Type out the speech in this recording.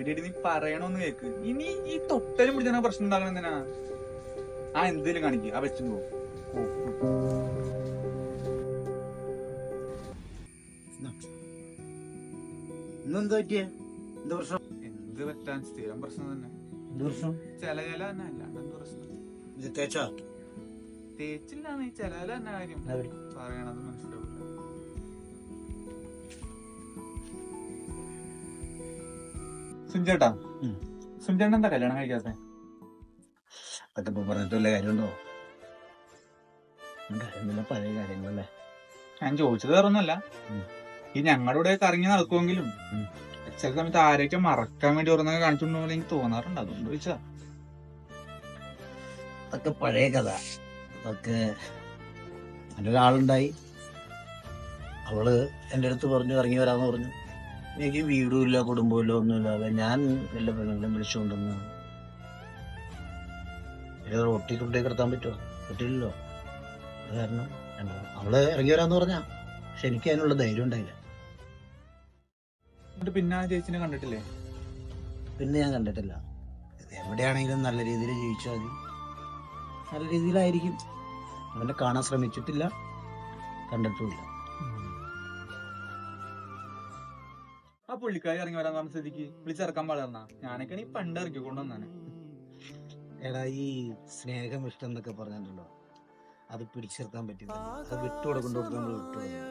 എടി നീ പറയണോന്ന് കേക്ക്. ഇനി ഈ തൊട്ടലും പിടിച്ച പ്രശ്നം ഉണ്ടാകണം എന്തിനാ? ആ എന്തേലും കാണിക്കുക ആ വെച്ചു പോകും ഇന്നെന്താ പറ്റിയ? എന്ത് പ്രശ്നം? എന്ത് പറ്റാൻ സ്ഥിരം പ്രശ്നം തന്നെ. ചില ചില തന്നെ. അല്ലാണ്ട് എന്ത് പ്രശ്നം? തേച്ചാ? തേച്ചില്ലാന്ന് ഈ ചില ചില തന്നെ കാര്യം. പറയണത് മനസ്സിലാവില്ല സുഞ്ചേട്ടാ. സുഞ്ചേട്ടൻ എന്താ കല്യാണം കഴിക്കാത്ത? അതൊക്കെ ഇപ്പൊ പറഞ്ഞിട്ട് വല്ല കാര്യമുണ്ടോ? കാര്യമില്ല പഴയ കാര്യങ്ങളല്ലേ. ഞാൻ ചോദിച്ചത് വേറൊന്നുമല്ല. ഈ ഞങ്ങളുടെ ഇവിടെ കറങ്ങി നടക്കുമെങ്കിലും. ചില സമയത്ത് ആരെയൊക്കെ മറക്കാൻ വേണ്ടി ഓരോന്നൊക്കെ കാണിച്ചിട്ടുണ്ടോ എനിക്ക് തോന്നാറുണ്ട്. അതുകൊണ്ട് ചോദിച്ചാ അതൊക്കെ പഴയ കഥ. അതൊക്കെ ഒരാളുണ്ടായി. അവൾ എന്റെ അടുത്ത് പറഞ്ഞു ഇറങ്ങി വരാന്ന് പറഞ്ഞു. എനിക്ക് വീടും ഇല്ല കുടുംബമില്ല ഒന്നുമില്ലാതെ ഞാൻ എല്ലാ പെണ്ണുങ്ങളും വിളിച്ചുകൊണ്ടിരുന്നു റോട്ടി കൊണ്ടേ കിടത്താൻ പറ്റുമോ? പറ്റില്ലല്ലോ. അത് കാരണം അവൾ ഇറങ്ങി വരാന്ന് പറഞ്ഞാ. പക്ഷെ എനിക്ക് അതിനുള്ള ധൈര്യം ഉണ്ടായില്ല. എന്നിട്ട് പിന്നെ ആ ചേച്ചിനെ കണ്ടിട്ടില്ലേ? പിന്നെ ഞാൻ കണ്ടിട്ടില്ല. എവിടെയാണെങ്കിലും നല്ല രീതിയിൽ ജീവിച്ചാൽ മതി. നല്ല രീതിയിലായിരിക്കും. അവനെ കാണാൻ ശ്രമിച്ചിട്ടില്ല. കണ്ടിട്ടുമില്ല. പുള്ളിക്കാരി ഇറങ്ങി വരാൻ പറഞ്ഞ സ്ഥിതിക്ക് വിളിച്ചിറക്കാൻ പാടാ ഞാനൊക്കെ ഈ പണ്ട് ഇറക്കി കൊണ്ടുവന്നാണ് എടാ ഈ സ്നേഹം ഇഷ്ടം എന്നൊക്കെ പറഞ്ഞിട്ടുണ്ടോ? അത് പിടിച്ചെടുക്കാൻ പറ്റില്ല. അത് വിട്ടുകൊടുക്കേണ്ടത് നമ്മൾ വിട്ടുകൊടുക്കണം